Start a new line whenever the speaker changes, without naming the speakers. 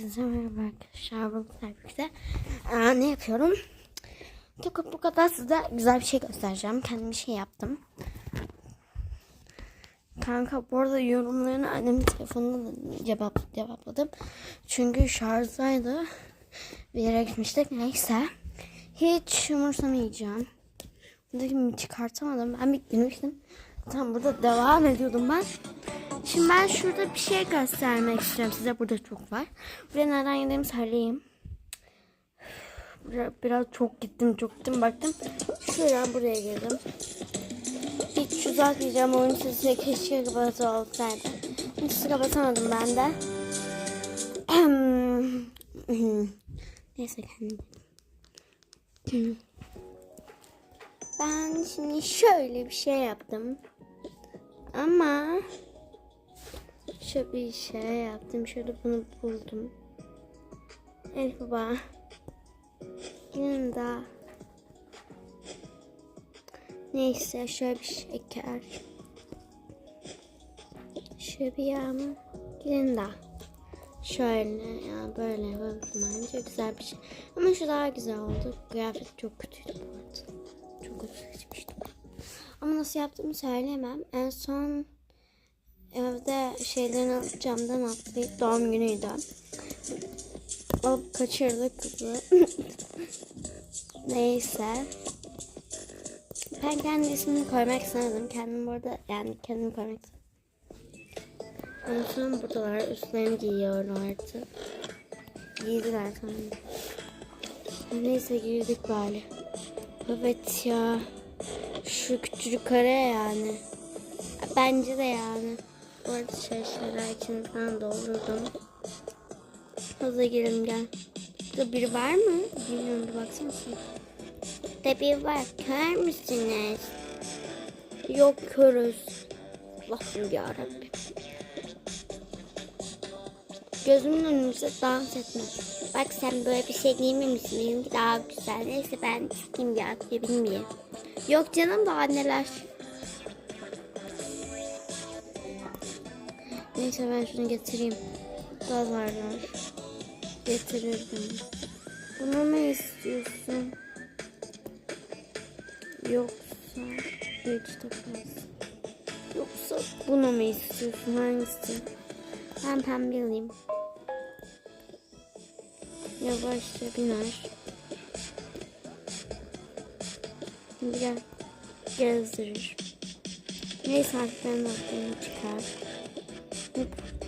Herkese merhaba arkadaşlar. Bugün ne yapıyorum? Çok bu kadar size güzel bir şey göstereceğim. Kendim bir şey yaptım. Kanka bu arada yorumlarını annemin telefonunda da cevap, cevapladım. Çünkü şarjdaydı. Bir yere gitmiştik. Neyse. Hiç umursamayacağım. Buradaki çıkartamadım. Ben bir girmiştim. Tam burada devam ediyordum ben. Şimdi ben şurada bir şey göstermek istiyorum size. Burada çok var. Buraya nereden geldiğimi söyleyeyim. Biraz, biraz çok gittim çok gittim baktım. Şuradan buraya girdim. Hiç uzatmayacağım. Oyun sesi keşke kapatı olsaydı. Hiç kapatamadım ben de. Neyse kendim. Ben şimdi şöyle bir şey yaptım. Ama şöyle bir şey yaptım. Şöyle bunu buldum. Elif baba. Yanında. Neyse şöyle bir şeker. Şöyle bir yağmur. Yanında. Şöyle ya böyle böyle bence güzel bir şey. Ama şu daha güzel oldu. Kıyafet çok kötüydü bu arada. Çok kötü seçmiştim. Ama nasıl yaptığımı söyleyemem. En son evde şeylerini alıp camdan atlayıp doğum günüydü. Alıp kaçırdık kızı. Neyse. Ben kendi ismini koymak istemedim. Kendim burada yani kendimi koymak istedim. En son buradalar. Üstlerini giyiyorlardı. Giydiler sanırım. Neyse girdik bari. Evet ya. Şu küçücük kare yani. Bence de yani. Bu arada şey şeyler için falan doldurdum. Hızlı girelim gel. Burada biri var mı? Bilmiyorum bir baksana. Burada biri var. Kör müsünüz? Yok körüz. Allah'ım yarabbim. Gözümün önünüzde dans etme. Bak sen böyle bir şey giymemişsin. Benimki daha güzel. Neyse ben çıkayım ya atlayabilmeyeyim. Yok canım daha neler. Neyse ben şunu getireyim. Var. Getirirdim. Bunu mu istiyorsun? Yoksa hiç takmaz. Yoksa bunu mu istiyorsun? Hangisi? Ben pembe alayım. Yavaşça biner. Gel. Gezdirir. Neyse artık ben çıkar. Thank you.